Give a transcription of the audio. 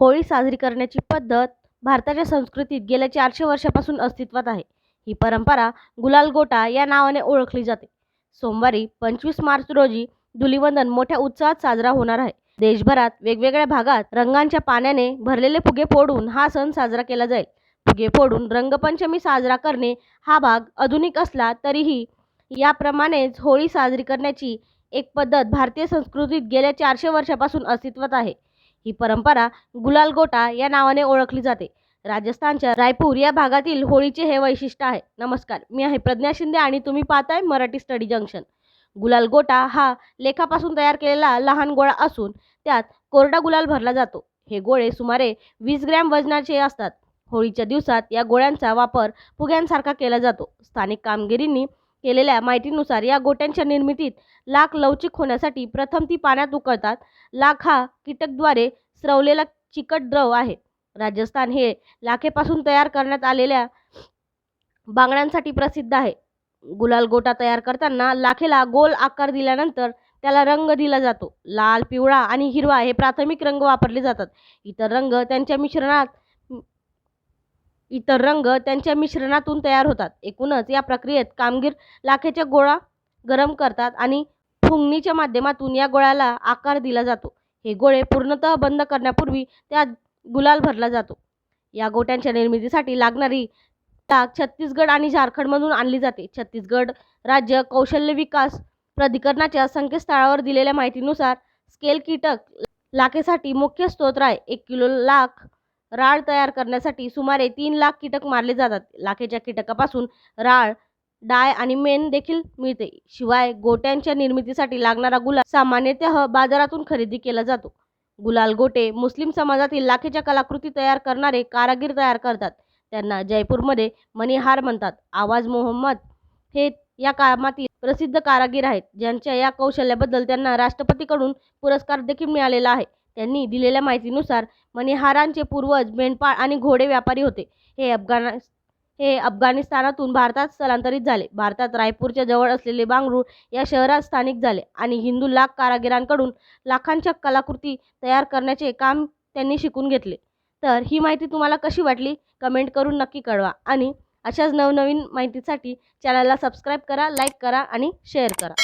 होळी साजरी करण्याची पद्धत भारताच्या संस्कृतीत गेल्या चारशे वर्षापासून अस्तित्वात आहे. ही परंपरा गुलाल गोटा या नावाने ओळखली जाते. सोमवारी पंचवीस मार्च रोजी धुलिवंदन मोठ्या उत्साहात साजरा होणार आहे. देशभरात वेगवेगळ्या भागात रंगांच्या पाण्याने भरलेले फुगे फोडून हा सण साजरा केला जाईल. फुगे फोडून रंगपंचमी साजरा करणे हा भाग आधुनिक असला तरीही याप्रमाणेच होळी साजरी करण्याची एक पद्धत भारतीय संस्कृतीत गेल्या चारशे वर्षापासून अस्तित्वात आहे. ही परंपरा गुलाल गोटा या नावाने ओळखली जाते. राजस्थानच्या रायपूर या भागातील होळीचे हे वैशिष्ट्य आहे. नमस्कार मी आहे प्रज्ञा शिंदे आणि तुम्ही पाहताय मराठी स्टडी जंक्शन. गुलाल गोटा हा लेखापासून तयार केलेला लहान गोळा असून त्यात कोरडा गुलाल भरला जातो. हे गोळे सुमारे वीस ग्रॅम वजनाचे असतात. होळीच्या दिवसात या गोळ्यांचा वापर फुग्यांसारखा केला जातो. स्थानिक कामगिरींनी केलेल्या माहितीनुसार या गोट्यांच्या निर्मितीत लाख लवचिक होण्यासाठी प्रथम ती पाण्यात उकळतात. लाख हा कीटकद्वारे स्रवलेला चिकट द्रव आहे. राजस्थान हे लाखेपासून तयार करण्यात आलेल्या बांगड्यांसाठी प्रसिद्ध आहे. गुलाल गोटा तयार करताना लाखेला गोल आकार दिल्यानंतर त्याला रंग दिला जातो. लाल पिवळा आणि हिरवा हे प्राथमिक रंग वापरले जातात. इतर रंग त्यांच्या मिश्रणात इतर रंग त्यांच्या मिश्रणातून तयार होतात. एकूणच या प्रक्रियेत कामगीर लाखेच्या गोळा गरम करतात आणि फुंगणीच्या माध्यमातून या गोळ्याला आकार दिला जातो. हे गोळे पूर्णतः बंद करण्यापूर्वी त्यात गुलाल भरला जातो. या गोट्यांच्या निर्मितीसाठी लागणारी ताक छत्तीसगड आणि झारखंडमधून आणली जाते. छत्तीसगड राज्य कौशल्य विकास प्राधिकरणाच्या संकेतस्थळावर दिलेल्या माहितीनुसार स्केल कीटक लाखेसाठी मुख्य स्तोत्र आहे एक किलो लाख राळ तयार करण्यासाठी सुमारे तीन लाख कीटक मारले जातात. लाखेच्या कीटकापासून राळ डाय आणि मेण देखील मिळते. शिवाय गोट्यांच्या निर्मितीसाठी लागणारा गुलाल सामान्यतः बाजारातून खरेदी केला जातो. गुलाल गोटे मुस्लिम समाजातील लाखेच्या कलाकृती तयार करणारे कारागीर तयार करतात. त्यांना जयपूरमध्ये मणिहार म्हणतात. आवाज मोहम्मद हे या कामातील प्रसिद्ध कारागीर आहेत. ज्यांच्या या कौशल्याबद्दल त्यांना राष्ट्रपतीकडून पुरस्कार देखील मिळालेला आहे. यांनी दिलेल्या माहितीनुसार मणिहारांचे पूर्वज मेंढपाळ आणि घोडे व्यापारी होते. हे अफगाण हे अफगाणिस्तानातून भारतात स्थलांतरित झाले. भारतात रायपूरच्या जवळ असलेले बांगरूळ या शहरात स्थानिक झाले आणि हिंदू लाख कारागिरांकडून लाखांच्या कलाकृती तयार करण्याचे काम त्यांनी शिकून घेतले. तर ही माहिती तुम्हाला कशी वाटली? कमेंट करून नक्की कळवा आणि अशाच नवनवीन माहितीसाठी चॅनलला सबस्क्राईब करा लाईक करा आणि शेअर करा.